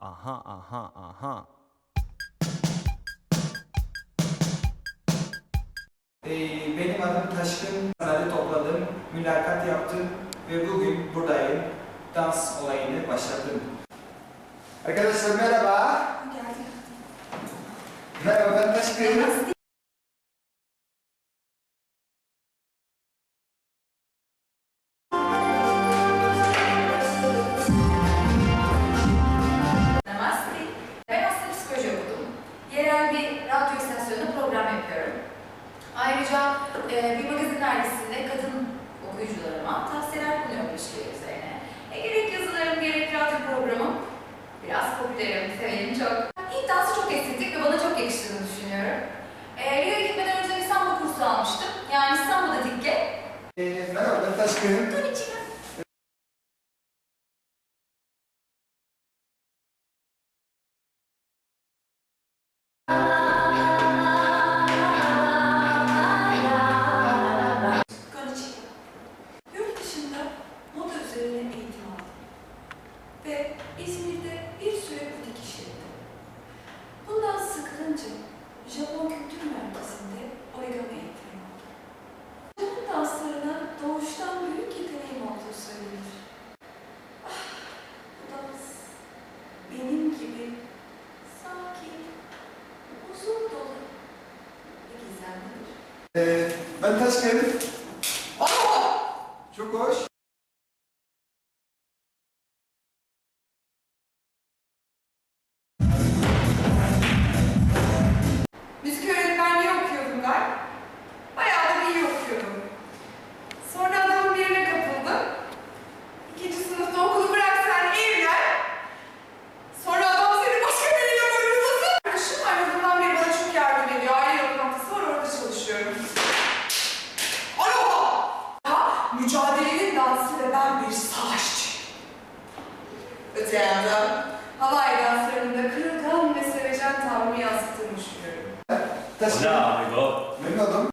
Aha aha aha. Ee, benim adım Taşkın. Zarı topladım, mülakat yaptım ve bugün buradayım. Dans olayını başlattım. Arkadaşlar merhaba. Merhaba ben Taşkın. Ben Taşkın. Aa! Öte yandan halay danslarında kırılgan ve sevecen tavrımı yansıttığını düşünüyorum. Hola amigo. Memnun oldum.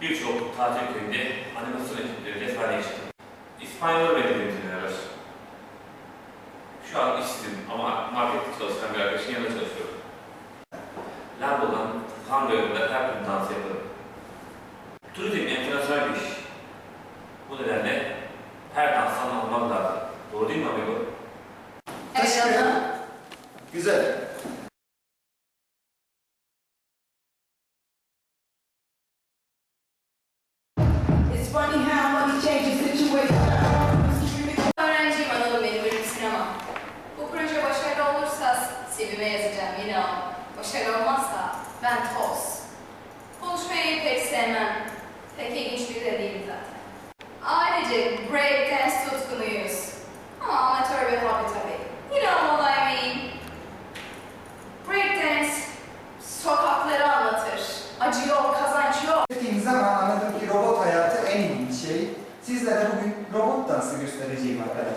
Birçok tatil köyünde animasyon ekipleriyle faaliyet yaşadım. İspanyol medeniyetini var. Şu an işsizim ama markette çalışan bir arkadaşın yanında çalışıyorum. Lambo'dan Hangar'da her gün dans yaparım. Turizm internasyonel bir iş. Bu nedenle her danstan almak lazım. Doğru değil mi amigo? Evet. Güzel.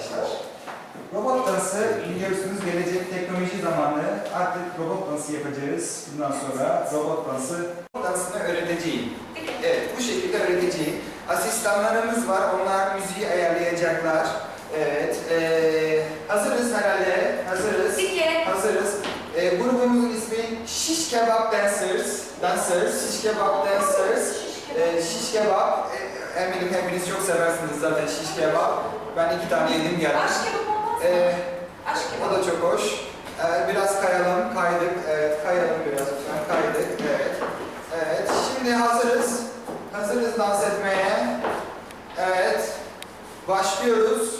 Arkadaşlar. Robot dansı biliyorsunuz gelecek teknoloji zamanı artık robot dansı yapacağız. Bundan sonra robot dansı robot dansını öğreteceğim. Evet bu şekilde öğreteceğim. Asistanlarımız var onlar müziği ayarlayacaklar. Evet eee, hazırız herhalde hazırız. Dike. Hazırız. Ee, grubumuzun ismi Şiş Kebap Dancers. Dancers, Şiş Kebap Dancers. Ee, şiş kebap, e, eminim hepiniz çok seversiniz zaten şiş kebap. Ben iki tane yedim geldim. Aşk kebap olmaz mı? Ee, Aşk o kebap. da çok hoş. Ee, biraz kayalım, kaydık. Evet, kayalım biraz lütfen, kaydık. Evet. Evet, şimdi hazırız. Hazırız dans etmeye. Evet. Başlıyoruz.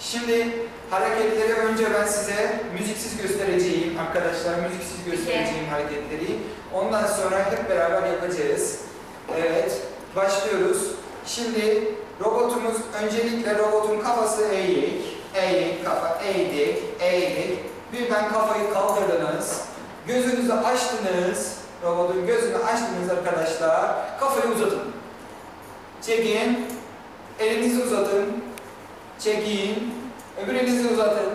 Şimdi hareketleri önce ben size müziksiz göstereceğim arkadaşlar. Müziksiz göstereceğim hareketleri. Ondan sonra hep beraber yapacağız. Evet, başlıyoruz. Şimdi robotumuz, öncelikle robotun kafası eğik. Eğik, kafa, eğdik, eğdik. Birden kafayı kaldırdınız. Gözünüzü açtınız. Robotun gözünü açtınız arkadaşlar. Kafayı uzatın. Çekin. Elinizi uzatın. Çekin. Öbür elinizi uzatın.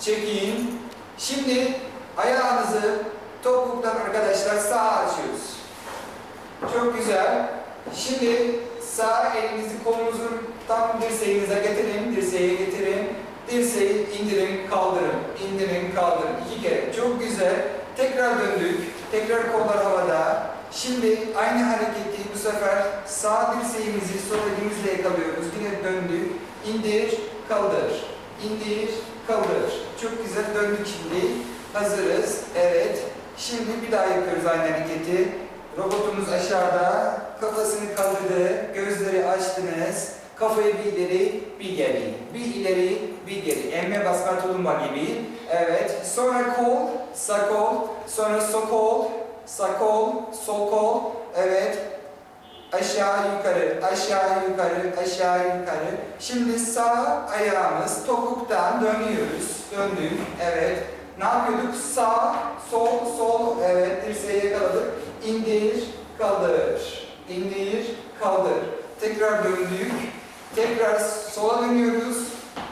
Çekin. Şimdi Ayağınızı topuktan arkadaşlar sağa açıyoruz. Çok güzel. Şimdi sağ elinizi kolunuzun tam dirseğinize getirin, dirseğe getirin. Dirseği indirin, kaldırın, indirin, kaldırın. İki kere. Çok güzel. Tekrar döndük. Tekrar kollar havada. Şimdi aynı hareketi bu sefer sağ dirseğimizi sol elimizle yakalıyoruz. Yine döndük. İndir, kaldır. İndir, kaldır. Çok güzel döndük şimdi. Hazırız. Evet. Şimdi bir daha yapıyoruz aynı hareketi. Robotumuz aşağıda, kafasını kaldırdı, gözleri açtınız, kafayı bir ileri, bir geri, bir ileri, bir geri. Emme basma tulumba gibi. Evet, sonra kol, sağ kol, sonra sol kol, sağ kol, sol kol. Evet, aşağı yukarı, aşağı yukarı, aşağı yukarı. Şimdi sağ ayağımız topuktan dönüyoruz. Döndük, evet. Ne yapıyorduk? Sağ, sol, sol, evet dirseği yakaladık. İndir, kaldır. İndir, kaldır. Tekrar döndük. Tekrar sola dönüyoruz.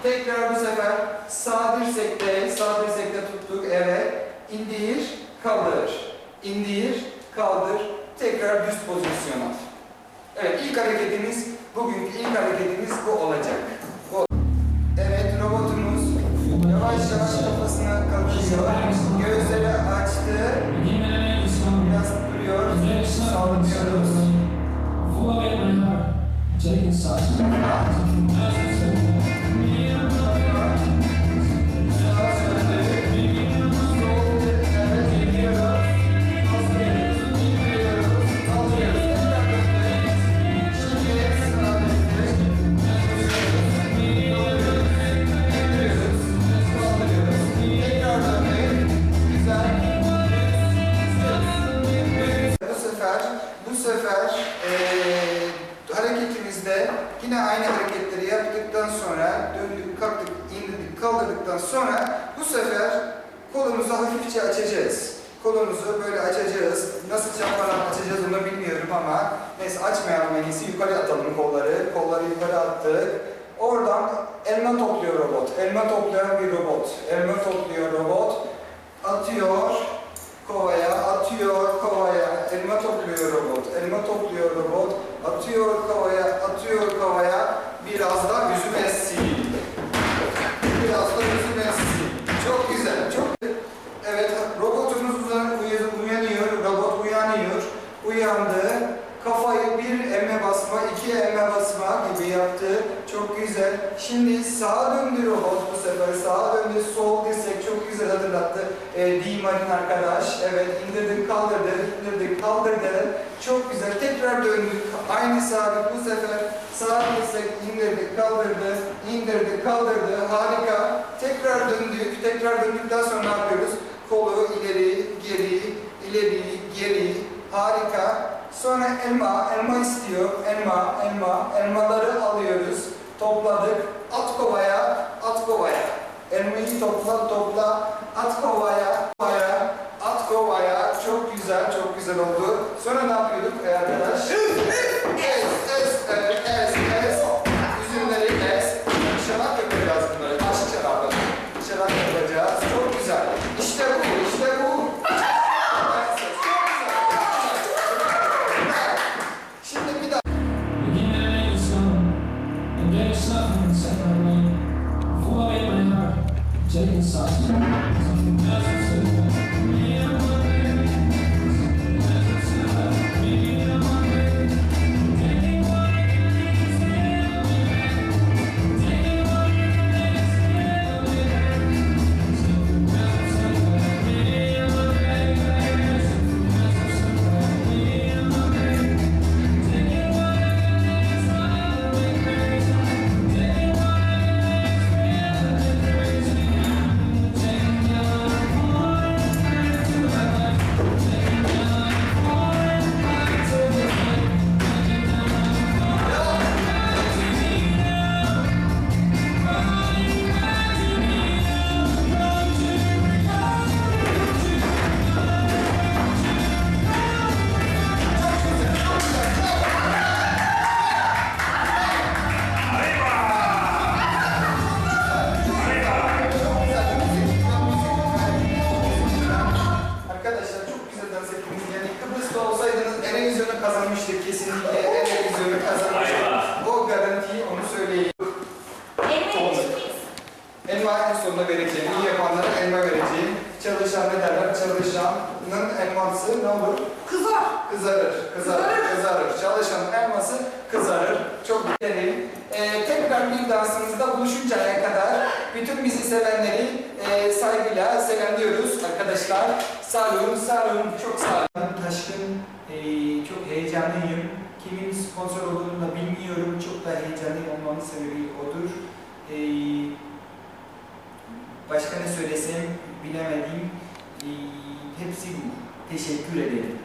Tekrar bu sefer sağ dirsekte, sağ dirsekte tuttuk. Evet. İndir, kaldır. İndir, kaldır. Tekrar düz pozisyona. Evet, ilk hareketimiz, bugünkü ilk hareketimiz bu olacak. Bu. Evet, robotumuz yavaş yavaş kafasını kaldırıyor. Gözleri Bu kaldırdıktan sonra bu sefer kolumuzu hafifçe açacağız. Kolumuzu böyle açacağız. Nasıl çaparan açacağız onu bilmiyorum ama neyse açmayalım en iyisi. Yukarı atalım kolları. Kolları yukarı attık. Oradan elma topluyor robot. Elma toplayan bir robot. Elma topluyor robot. Atıyor kovaya, atıyor kovaya. Elma topluyor robot. Elma topluyor robot. Atıyor kovaya, atıyor kovaya. Biraz da üzüm essin. Biraz da üzüm essin. Çok güzel, çok Evet, robotumuz uyan- uyan- uyanıyor, robot uyanıyor, uyandı. Kafayı bir emme basma, iki emme basma gibi yaptı. Çok güzel. Şimdi sağa döndü robot bu sefer. Sağa döndü, sol dirsek çok güzel hatırlattı. E, Arkadaş. Evet, indirdik, kaldırdı, indirdik, kaldırdı. Çok güzel. Tekrar döndük. Aynı sabit bu sefer. Sağ dirsek indirdik, kaldırdı, indirdik, kaldırdı. Harika. Tekrar döndük. Tekrar döndükten sonra ne yapıyoruz? Kolu ileri, geri, ileri, geri. Harika. Sonra elma, elma istiyor. Elma, elma. Elmaları alıyoruz. Topladık. At kovaya, at kovaya. Elmayı topla, topla. At kovaya, kovaya. At kovaya. Çok güzel, çok güzel oldu. Sonra ne yapıyorduk e, arkadaş? Es, es, evet, es, es. Üzümleri es. Şarap yapacağız bunları. Aşk şarabı. Şarap yapacağız. Çok güzel. İşte bu. E, saygıyla selamlıyoruz arkadaşlar. Sağ olun, sağ olun, çok sağ olun. Taşkın, e, çok heyecanlıyım. Kimin sponsor olduğunu da bilmiyorum. Çok da heyecanlı olmamın sebebi odur. E, başka ne söylesem bilemedim. E, hepsi bu. Teşekkür ederim.